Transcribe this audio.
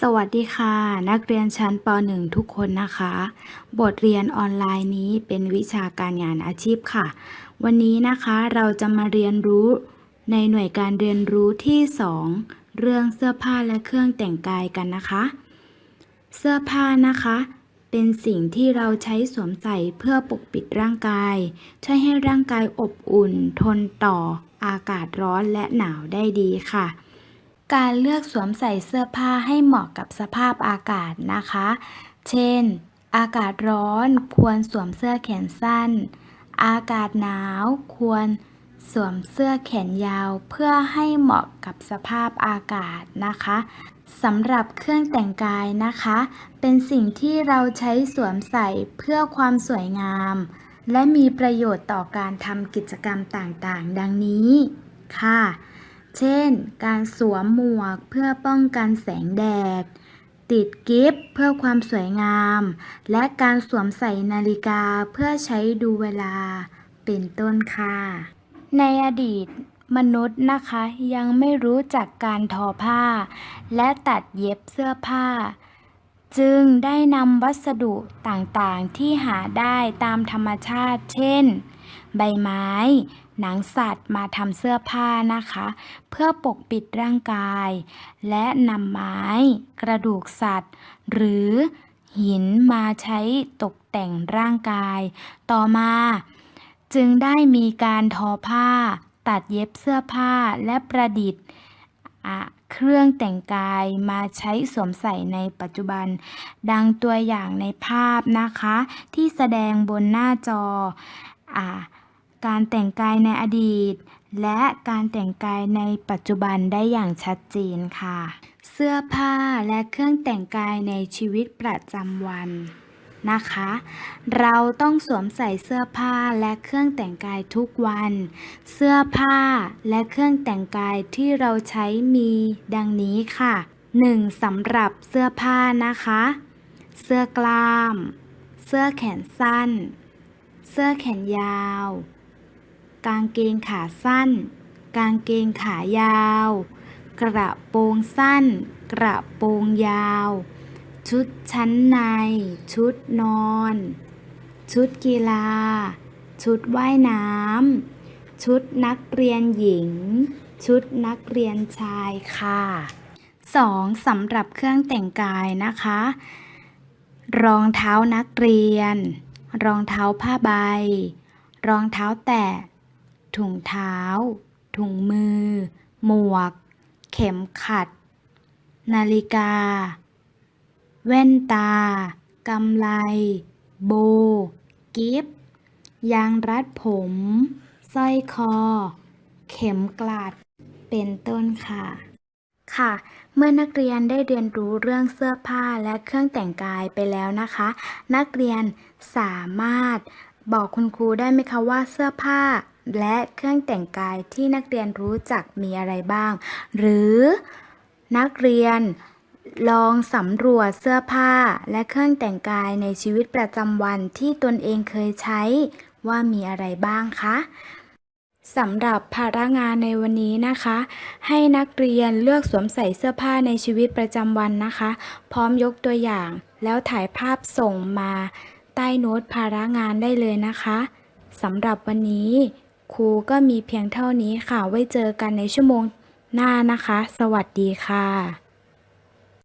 สวัสดีค่ะ นักเรียนชั้นป .1 ทุกคนนะคะ บทเรียนออนไลน์นี้เป็นวิชาการงานอาชีพค่ะ วันนี้นะคะเราจะมาเรียนรู้ในหน่วยการเรียนรู้ที่ 2 เรื่องเสื้อผ้าและเครื่องแต่งกายกันนะคะ เสื้อผ้านะคะ เป็นสิ่งที่เราใช้สวมใส่เพื่อปกปิดร่างกาย ช่วยให้ร่างกายอบอุ่น ทนต่ออากาศร้อนและหนาวได้ดีค่ะ การเลือกสวมใส่เสื้อผ้าให้เหมาะกับสภาพอากาศนะคะ เช่น อากาศร้อนควรสวมเสื้อแขนสั้น อากาศหนาวควรสวมเสื้อแขนยาวเพื่อให้เหมาะกับสภาพอากาศนะคะสำหรับเครื่องแต่งกายนะคะ เป็นสิ่งที่เราใช้สวมใส่เพื่อความสวยงาม และมีประโยชน์ต่อการทำกิจกรรมต่างๆ ดังนี้ค่ะ เช่น การสวมหมวกเพื่อป้องกันแสงแดด ติดกิฟต์เพื่อความสวยงาม และการสวมใส่นาฬิกาเพื่อใช้ดูเวลา เป็นต้นค่ะ ในอดีตมนุษย์นะคะยังไม่รู้จักการทอผ้า และตัดเย็บเสื้อผ้า จึงได้นำวัสดุต่างๆที่หาได้ตามธรรมชาติ เช่น ใบไม้ หนังสัตว์มาทำเสื้อผ้านะคะ เพื่อปกปิดร่างกาย และนำไม้ กระดูกสัตว์ หรือหินมาใช้ตกแต่งร่างกาย ต่อมา จึงได้มีการทอผ้า ตัดเย็บเสื้อผ้าและประดิษฐ์ เครื่องแต่งกายมาใช้สวมใส่ในปัจจุบัน ดังตัวอย่างในภาพนะคะ ที่แสดงบนหน้าจออการแต่งกายในอดีต และการแต่งกายในปัจจุบันได้อย่างชัดเจนค่ะ เสื้อผ้าและเครื่องแต่งกายในชีวิตประจำวัน นะคะ เราต้องสวมใส่เสื้อผ้าและเครื่องแต่งกายทุกวัน เสื้อผ้าและเครื่องแต่งกายที่เราใช้มีดังนี้ค่ะ 1. สำหรับเสื้อผ้านะคะ เสื้อกล้าม เสื้อแขนสั้น เสื้อแขนยาว กางเกงขาสั้น กางเกงขายาว กระโปรงสั้น กระโปรงยาว ชุดชั้นใน ชุดนอน ชุดกีฬา ชุดว่ายน้ำ ชุดนักเรียนหญิง ชุดนักเรียนชายค่ะ 2. สำหรับเครื่องแต่งกายนะคะ รองเท้านักเรียน รองเท้าผ้าใบ รองเท้าแตะ ถุงเท้า ถุงมือ หมวก เข็มขัด นาฬิกา แว่นตา กำไล โบ กิฟยางรัดผม สร้อยคอ เข็มกลัด เป็นต้นค่ะ ค่ะ เมื่อนักเรียนได้เรียนรู้เรื่องเสื้อผ้าและเครื่องแต่งกายไปแล้วนะคะ นักเรียนสามารถบอกคุณครูได้ไหมคะว่าเสื้อผ้าและเครื่องแต่งกายที่นักเรียนรู้จักมีอะไรบ้าง หรือนักเรียน ลองสำรวจเสื้อผ้าและเครื่องแต่งกายในชีวิตประจำวันที่ตนเองเคยใช้ว่ามีอะไรบ้างคะสำหรับภาระงานในวันนี้นะคะ ให้นักเรียนเลือกสวมใส่เสื้อผ้าในชีวิตประจำวันนะคะ พร้อมยกตัวอย่าง แล้วถ่ายภาพส่งมาใต้โน้ตภาระงานได้เลยนะคะสำหรับวันนี้ครูก็มีเพียงเท่านี้ค่ะ ไว้เจอกันในชั่วโมงหน้านะคะ สวัสดีค่ะ